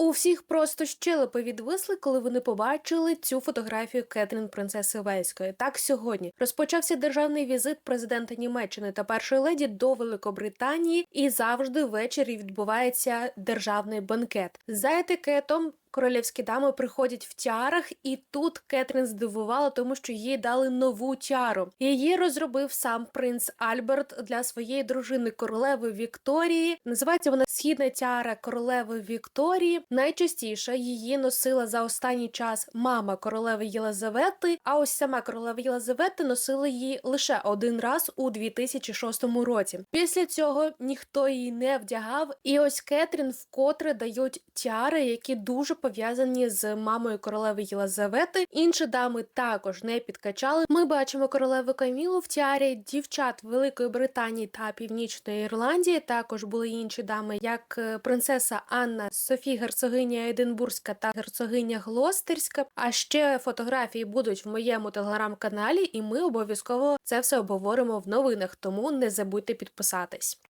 У всіх просто щелепи відвисли, коли вони побачили цю фотографію Кетрін принцеси Вельської. Так сьогодні розпочався державний візит президента Німеччини та першої леді до Великобританії, і завжди ввечері відбувається державний банкет за етикетом. Королівські дами приходять в тярах, і тут Кетрін здивувала, тому що їй дали нову тяру. Її розробив сам принц Альберт для своєї дружини королеви Вікторії. Називається вона східна тяра королеви Вікторії. Найчастіше її носила за останній час мама королеви Єлизавети. А ось сама королева Єлизавети носила її лише один раз у 2006 році. Після цього ніхто її не вдягав, і ось Кетрін вкотре дають тяри, які дуже пов'язані з мамою королеви Єлизавети. Інші дами також не підкачали. Ми бачимо королеву Камілу в тіарі дівчат Великої Британії та Північної Ірландії. Також були інші дами, як е, принцеса Анна, Софі, герцогиня Единбурзька та герцогиня Глостерська. А ще фотографії будуть в моєму телеграм-каналі, і ми обов'язково це все обговоримо в новинах. Тому не забудьте підписатись.